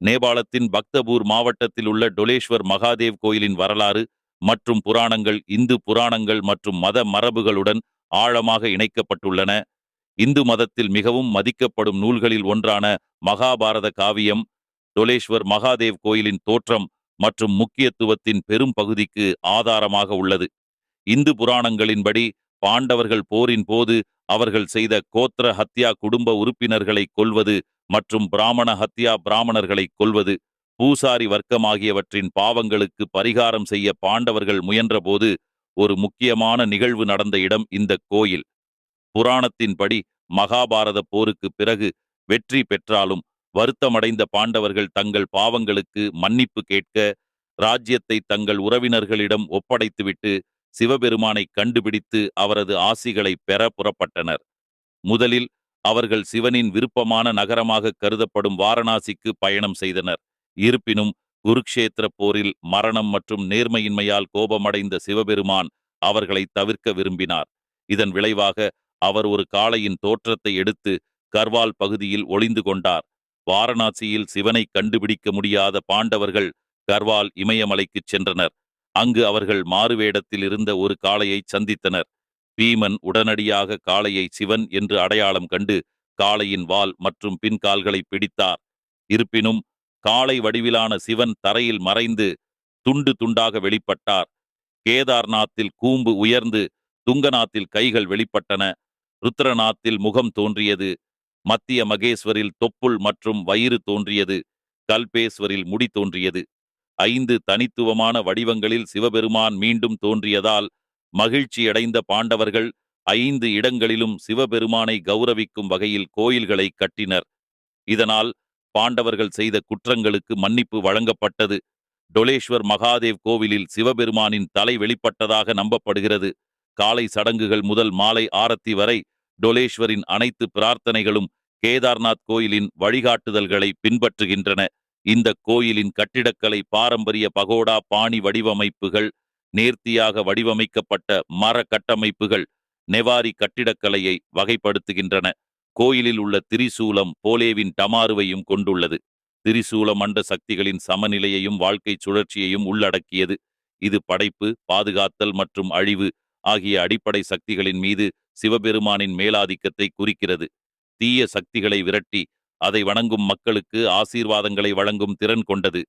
நேபாளத்தின் பக்தபூர் மாவட்டத்தில் உள்ள டொலேஸ்வர் மகாதேவ் கோயிலின் வரலாறு மற்றும் புராணங்கள் இந்து புராணங்கள் மற்றும் மத மரபுகளுடன் ஆழமாக இணைக்கப்பட்டுள்ளன. இந்து மதத்தில் மிகவும் மதிக்கப்படும் நூல்களில் ஒன்றான மகாபாரத காவியம் டொலேஸ்வர் மகாதேவ் கோயிலின் தோற்றம் மற்றும் முக்கியத்துவத்தின் பெரும் பகுதிக்கு ஆதாரமாக உள்ளது. இந்து புராணங்களின்படி பாண்டவர்கள் போரின் போது அவர்கள் செய்த கோத்திர ஹத்யா குடும்ப உறுப்பினர்களை கொல்வது மற்றும் பிராமண ஹத்யா பிராமணர்களை கொல்வது பூசாரி வர்க்கம் ஆகியவற்றின் பாவங்களுக்கு பரிகாரம் செய்ய பாண்டவர்கள் முயன்றபோது ஒரு முக்கியமான நிகழ்வு நடந்த இடம் இந்த கோயில். புராணத்தின்படி மகாபாரத போருக்கு பிறகு வெற்றி பெற்றாலும் வருத்தமடைந்த பாண்டவர்கள் தங்கள் பாவங்களுக்கு மன்னிப்பு கேட்க ராஜ்யத்தை தங்கள் உறவினர்களிடம் ஒப்படைத்துவிட்டு சிவபெருமானை கண்டுபிடித்து அவரது ஆசிகளை பெற புறப்பட்டனர். முதலில் அவர்கள் சிவனின் விருப்பமான நகரமாக கருதப்படும் வாரணாசிக்கு பயணம் செய்தனர். இருப்பினும் குருக்ஷேத்திர போரில் மரணம் மற்றும் நேர்மையின்மையால் கோபமடைந்த சிவபெருமான் அவர்களை தவிர்க்க விரும்பினார். இதன் விளைவாக அவர் ஒரு காளையின் தோற்றத்தை எடுத்து கர்வால் பகுதியில் ஒளிந்து கொண்டார். வாரணாசியில் சிவனை கண்டுபிடிக்க முடியாத பாண்டவர்கள் கர்வால் இமயமலைக்குச் சென்றனர். அங்கு அவர்கள் மாறுவேடத்தில் இருந்த ஒரு காளையை சந்தித்தனர். பீமன் உடனடியாக காளையை சிவன் என்று அடையாளம் கண்டு காளையின் வால் மற்றும் பின்கால்களை பிடித்தார். இருப்பினும் காளை வடிவிலான சிவன் தரையில் மறைந்து துண்டு துண்டாக வெளிப்பட்டார். கேதார்நாத்தில் கூம்பு உயர்ந்து துங்கநாத்தில் கைகள் வெளிப்பட்டன. ருத்ரநாத்தில் முகம் தோன்றியது. மத்திய மகேஸ்வரில் தொப்புள் மற்றும் வயிறு தோன்றியது. கல்பேஸ்வரில் முடி தோன்றியது. ஐந்து தனித்துவமான வடிவங்களில் சிவபெருமான் மீண்டும் தோன்றியதால் மகிழ்ச்சியடைந்த பாண்டவர்கள் ஐந்து இடங்களிலும் சிவபெருமானை கௌரவிக்கும் வகையில் கோயில்களை கட்டினர். இதனால் பாண்டவர்கள் செய்த குற்றங்களுக்கு மன்னிப்பு வழங்கப்பட்டது. டொலேஸ்வர் மகாதேவ் கோவிலில் சிவபெருமானின் தலை வெளிப்பட்டதாக நம்பப்படுகிறது. காலை சடங்குகள் முதல் மாலை ஆரத்தி வரை டொலேஸ்வரின் அனைத்து பிரார்த்தனைகளும் கேதார்நாத் கோயிலின் வழிகாட்டுதல்களை பின்பற்றுகின்றன. இந்த கோயிலின் கட்டிடக்கலை பாரம்பரிய பகோடா பாணி வடிவமைப்புகள் நேர்த்தியாக வடிவமைக்கப்பட்ட மர கட்டமைப்புகள் நெவாரி கட்டிடக்கலையை வகைப்படுத்துகின்றன. கோயிலில் உள்ள திரிசூலம் போலேவின் டமாருவையும் கொண்டுள்ளது. திரிசூலம் அண்ட சக்திகளின் சமநிலையையும் வாழ்க்கை சுழற்சியையும் உள்ளடக்கியது. இது படைப்பு பாதுகாத்தல் மற்றும் அழிவு ஆகிய அடிப்படை சக்திகளின் மீது சிவபெருமானின் மேலாதிக்கத்தை குறிக்கிறது. தீய சக்திகளை விரட்டி அதை வணங்கும் மக்களுக்கு ஆசீர்வாதங்களை வழங்கும் திறன் கொண்டது.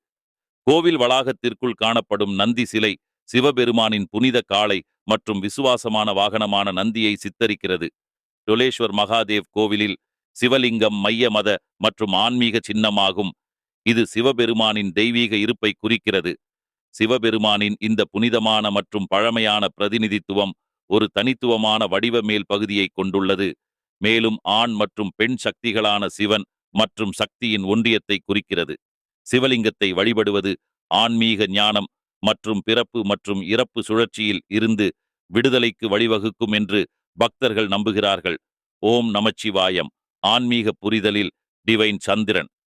கோவில் வளாகத்திற்குள் காணப்படும் நந்தி சிலை சிவபெருமானின் புனித காளை மற்றும் விசுவாசமான வாகனமான நந்தியை சித்தரிக்கிறது. டொலேஸ்வர் மகாதேவ் கோவிலில் சிவலிங்கம் மைய மத மற்றும் ஆன்மீக சின்னமாகும். இது சிவபெருமானின் தெய்வீக இருப்பை குறிக்கிறது. சிவபெருமானின் இந்த புனிதமான மற்றும் பழமையான பிரதிநிதித்துவம் ஒரு தனித்துவமான வடிவ மேல் பகுதியை கொண்டுள்ளது. மேலும் ஆண் மற்றும் பெண் சக்திகளான சிவன் மற்றும் சக்தியின் ஒன்றியத்தை குறிக்கிறது. சிவலிங்கத்தை வழிபடுவது ஆன்மீக ஞானம் மற்றும் பிறப்பு மற்றும் இறப்பு சுழற்சியில் இருந்து விடுதலைக்கு வழிவகுக்கும் என்று பக்தர்கள் நம்புகிறார்கள். ஓம் நமச்சிவாயம். ஆன்மீக புரிதலில் டிவைன் சந்திரன்.